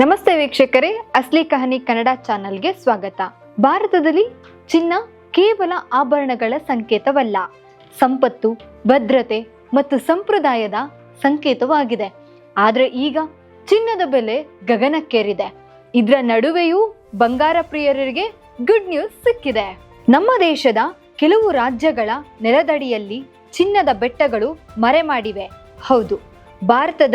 ನಮಸ್ತೆ ವೀಕ್ಷಕರೇ, ಅಸ್ಲಿ ಕಹನಿ ಕನ್ನಡ ಚಾನೆಲ್ಗೆ ಸ್ವಾಗತ. ಭಾರತದಲ್ಲಿ ಚಿನ್ನ ಕೇವಲ ಆಭರಣಗಳ ಸಂಕೇತವಲ್ಲ. ಸಂಪತ್ತು, ಭದ್ರತೆ ಮತ್ತು ಸಂಪ್ರದಾಯದ ಸಂಕೇತವಾಗಿದೆ. ಆದರೆ ಈಗ ಚಿನ್ನದ ಬೆಲೆ ಗಗನಕ್ಕೇರಿದೆ. ಇದರ ನಡುವೆಯೂ ಬಂಗಾರ ಪ್ರಿಯರಿಗೆ ಗುಡ್ ನ್ಯೂಸ್ ಸಿಕ್ಕಿದೆ. ನಮ್ಮ ದೇಶದ ಕೆಲವು ರಾಜ್ಯಗಳ ನೆಲದಡಿಯಲ್ಲಿ ಚಿನ್ನದ ಬೆಟ್ಟಗಳು ಮರೆಮಾಡಿವೆ. ಹೌದು, ಭಾರತದ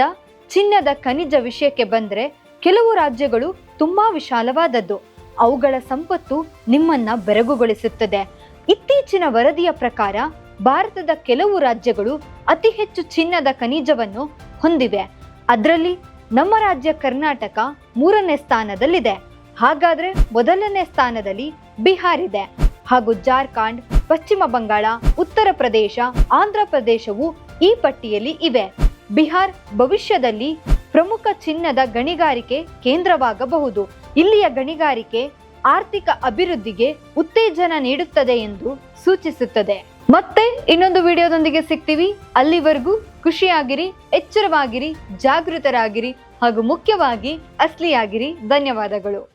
ಚಿನ್ನದ ಖನಿಜ ವಿಷಯಕ್ಕೆ ಬಂದ್ರೆ ಕೆಲವು ರಾಜ್ಯಗಳು ತುಂಬಾ ವಿಶಾಲವಾದದ್ದು. ಅವುಗಳ ಸಂಪತ್ತು ನಿಮ್ಮನ್ನ ಬೆರಗುಗೊಳಿಸುತ್ತದೆ. ಇತ್ತೀಚಿನ ವರದಿಯ ಪ್ರಕಾರ ಭಾರತದ ಕೆಲವು ರಾಜ್ಯಗಳು ಅತಿ ಹೆಚ್ಚು ಚಿನ್ನದ ಖನಿಜವನ್ನು ಹೊಂದಿವೆ. ಅದರಲ್ಲಿ ನಮ್ಮ ರಾಜ್ಯ ಕರ್ನಾಟಕ ಮೂರನೇ ಸ್ಥಾನದಲ್ಲಿದೆ. ಹಾಗಾದ್ರೆ ಮೊದಲನೇ ಸ್ಥಾನದಲ್ಲಿ ಬಿಹಾರ್ ಇದೆ. ಹಾಗೂ ಜಾರ್ಖಂಡ್, ಪಶ್ಚಿಮ ಬಂಗಾಳ, ಉತ್ತರ ಪ್ರದೇಶ, ಆಂಧ್ರ ಪ್ರದೇಶವು ಈ ಪಟ್ಟಿಯಲ್ಲಿ ಇವೆ. ಬಿಹಾರ್ ಭವಿಷ್ಯದಲ್ಲಿ ಪ್ರಮುಖ ಚಿನ್ನದ ಗಣಿಗಾರಿಕೆ ಕೇಂದ್ರವಾಗಬಹುದು. ಇಲ್ಲಿಯ ಗಣಿಗಾರಿಕೆ ಆರ್ಥಿಕ ಅಭಿವೃದ್ಧಿಗೆ ಉತ್ತೇಜನ ನೀಡುತ್ತದೆ ಎಂದು ಸೂಚಿಸುತ್ತದೆ. ಮತ್ತೆ ಇನ್ನೊಂದು ವಿಡಿಯೋದೊಂದಿಗೆ ಸಿಗ್ತೀವಿ. ಅಲ್ಲಿವರೆಗೂ ಖುಷಿಯಾಗಿರಿ, ಎಚ್ಚರವಾಗಿರಿ, ಜಾಗೃತರಾಗಿರಿ ಹಾಗೂ ಮುಖ್ಯವಾಗಿ ಅಸ್ಲಿಯಾಗಿರಿ. ಧನ್ಯವಾದಗಳು.